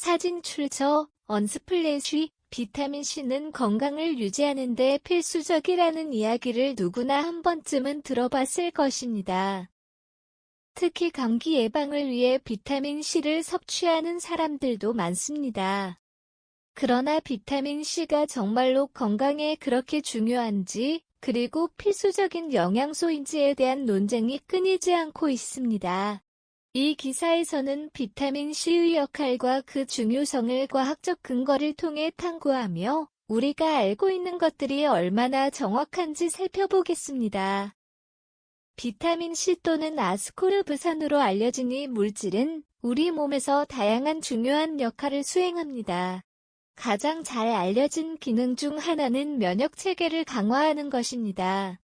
사진 출처 언스플래시 비타민C는 건강을 유지하는 데 필수적이라는 이야기를 누구나 한 번쯤은 들어봤을 것입니다. 특히 감기 예방을 위해 비타민C를 섭취하는 사람들도 많습니다. 그러나 비타민C가 정말로 건강에 그렇게 중요한지 그리고 필수적인 영양소인지에 대한 논쟁이 끊이지 않고 있습니다. 이 기사에서는 비타민 C의 역할과 그 중요성을 과학적 근거를 통해 탐구하며 우리가 알고 있는 것들이 얼마나 정확한지 살펴보겠습니다. 비타민 C 또는 아스코르브산으로 알려진 이 물질은 우리 몸에서 다양한 중요한 역할을 수행합니다. 가장 잘 알려진 기능 중 하나는 면역 체계를 강화하는 것입니다.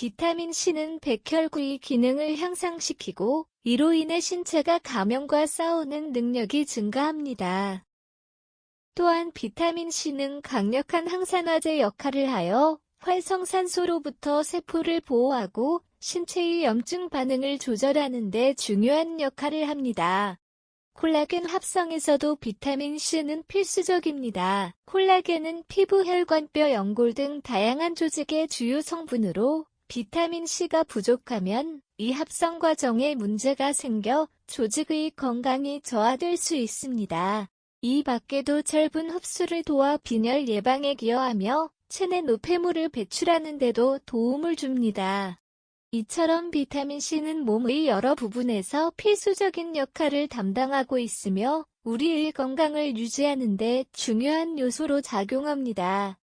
비타민 C는 백혈구의 기능을 향상시키고 이로 인해 신체가 감염과 싸우는 능력이 증가합니다. 또한 비타민 C는 강력한 항산화제 역할을 하여 활성산소로부터 세포를 보호하고 신체의 염증 반응을 조절하는 데 중요한 역할을 합니다. 콜라겐 합성에서도 비타민 C는 필수적입니다. 콜라겐은 피부, 혈관 뼈, 연골 등 다양한 조직의 주요 성분으로 비타민 C가 부족하면 이 합성 과정에 문제가 생겨 조직의 건강이 저하될 수 있습니다. 이 밖에도 철분 흡수를 도와 빈혈 예방에 기여하며 체내 노폐물을 배출하는 데도 도움을 줍니다. 이처럼 비타민C는 몸의 여러 부분에서 필수적인 역할을 담당하고 있으며 우리의 건강을 유지하는 데 중요한 요소로 작용합니다.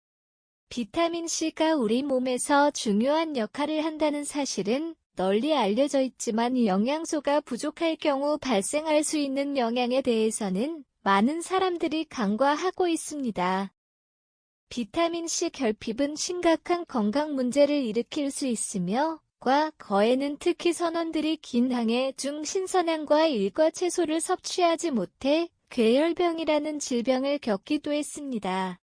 비타민C가 우리 몸에서 중요한 역할을 한다는 사실은 널리 알려져 있지만 영양소가 부족할 경우 발생할 수 있는 영향에 대해서는 많은 사람들이 간과하고 있습니다. 비타민C 결핍은 심각한 건강 문제를 일으킬 수 있으며 과 거에는 특히 선원들이 긴 항해 중 신선함과 일과 채소를 섭취하지 못해 괴혈병이라는 질병을 겪기도 했습니다.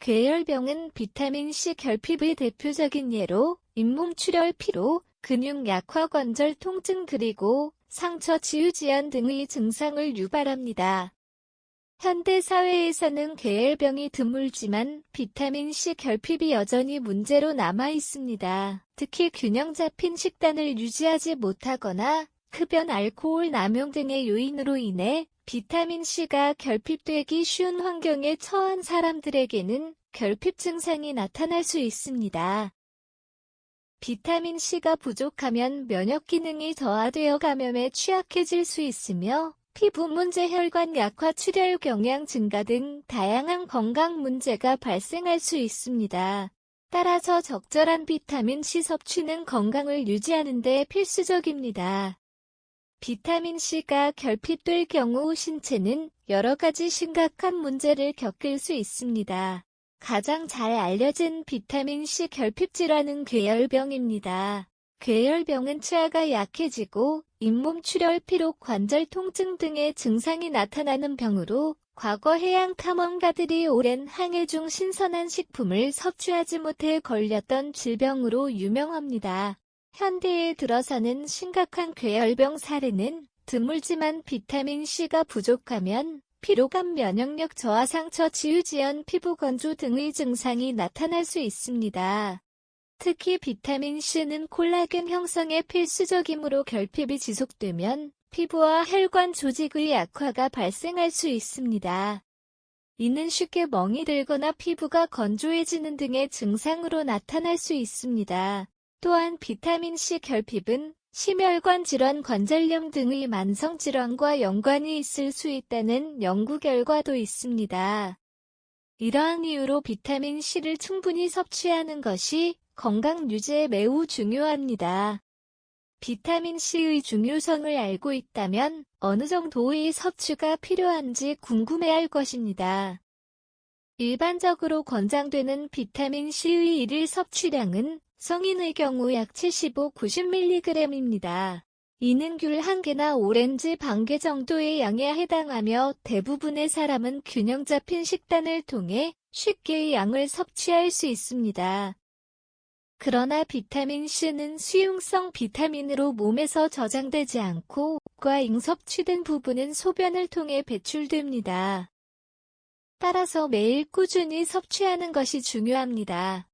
괴혈병은 비타민C 결핍의 대표적인 예로 잇몸 출혈 피로, 근육 약화 관절 통증 그리고 상처 치유 지연 등의 증상을 유발합니다. 현대 사회에서는 괴혈병이 드물지만 비타민C 결핍이 여전히 문제로 남아 있습니다. 특히 균형 잡힌 식단을 유지하지 못하거나 흡연 알코올 남용 등의 요인으로 인해 비타민C가 결핍되기 쉬운 환경에 처한 사람들에게는 결핍 증상이 나타날 수 있습니다. 비타민C가 부족하면 면역 기능이 저하되어 감염에 취약해질 수 있으며 피부 문제, 혈관 약화, 출혈 경향 증가 등 다양한 건강 문제가 발생할 수 있습니다. 따라서 적절한 비타민C 섭취는 건강을 유지하는 데 필수적입니다. 비타민C가 결핍될 경우 신체는 여러 가지 심각한 문제를 겪을 수 있습니다. 가장 잘 알려진 비타민C 결핍 질환은 괴혈병입니다. 괴혈병은 치아가 약해지고 잇몸 출혈, 피로, 관절 통증 등의 증상이 나타나는 병으로 과거 해양 탐험가들이 오랜 항해 중 신선한 식품을 섭취하지 못해 걸렸던 질병으로 유명합니다. 현대에 들어서는 심각한 괴혈병 사례는 드물지만 비타민C가 부족하면 피로감, 면역력 저하, 상처, 치유지연, 피부 건조 등의 증상이 나타날 수 있습니다. 특히 비타민C는 콜라겐 형성에 필수적이므로 결핍이 지속되면 피부와 혈관 조직의 약화가 발생할 수 있습니다. 이는 쉽게 멍이 들거나 피부가 건조해지는 등의 증상으로 나타날 수 있습니다. 또한 비타민C 결핍은 심혈관 질환, 관절염 등의 만성 질환과 연관이 있을 수 있다는 연구 결과도 있습니다. 이러한 이유로 비타민C를 충분히 섭취하는 것이 건강 유지에 매우 중요합니다. 비타민C의 중요성을 알고 있다면 어느 정도의 섭취가 필요한지 궁금해할 것입니다. 일반적으로 권장되는 비타민C의 일일 섭취량은 성인의 경우 약 75-90mg입니다. 이는 귤 한 개나 오렌지 반개 정도의 양에 해당하며 대부분의 사람은 균형 잡힌 식단을 통해 쉽게 양을 섭취할 수 있습니다. 그러나 비타민 C는 수용성 비타민으로 몸에서 저장되지 않고 과잉 섭취된 부분은 소변을 통해 배출됩니다. 따라서 매일 꾸준히 섭취하는 것이 중요합니다.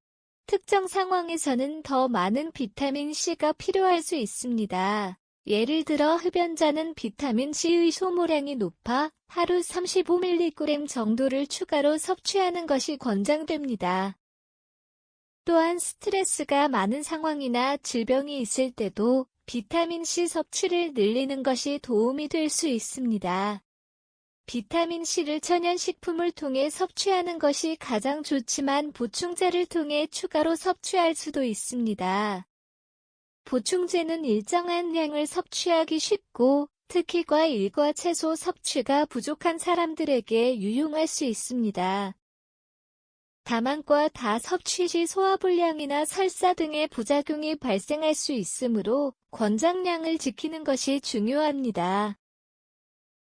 특정 상황에서는 더 많은 비타민 C가 필요할 수 있습니다. 예를 들어 흡연자는 비타민 C의 소모량이 높아 하루 35mg 정도를 추가로 섭취하는 것이 권장됩니다. 또한 스트레스가 많은 상황이나 질병이 있을 때도 비타민 C 섭취를 늘리는 것이 도움이 될 수 있습니다. 비타민 C를 천연식품을 통해 섭취하는 것이 가장 좋지만 보충제를 통해 추가로 섭취할 수도 있습니다. 보충제는 일정한 양을 섭취하기 쉽고 특히 과일과 채소 섭취가 부족한 사람들에게 유용할 수 있습니다. 다만 과다 섭취 시 소화불량이나 설사 등의 부작용이 발생할 수 있으므로 권장량을 지키는 것이 중요합니다.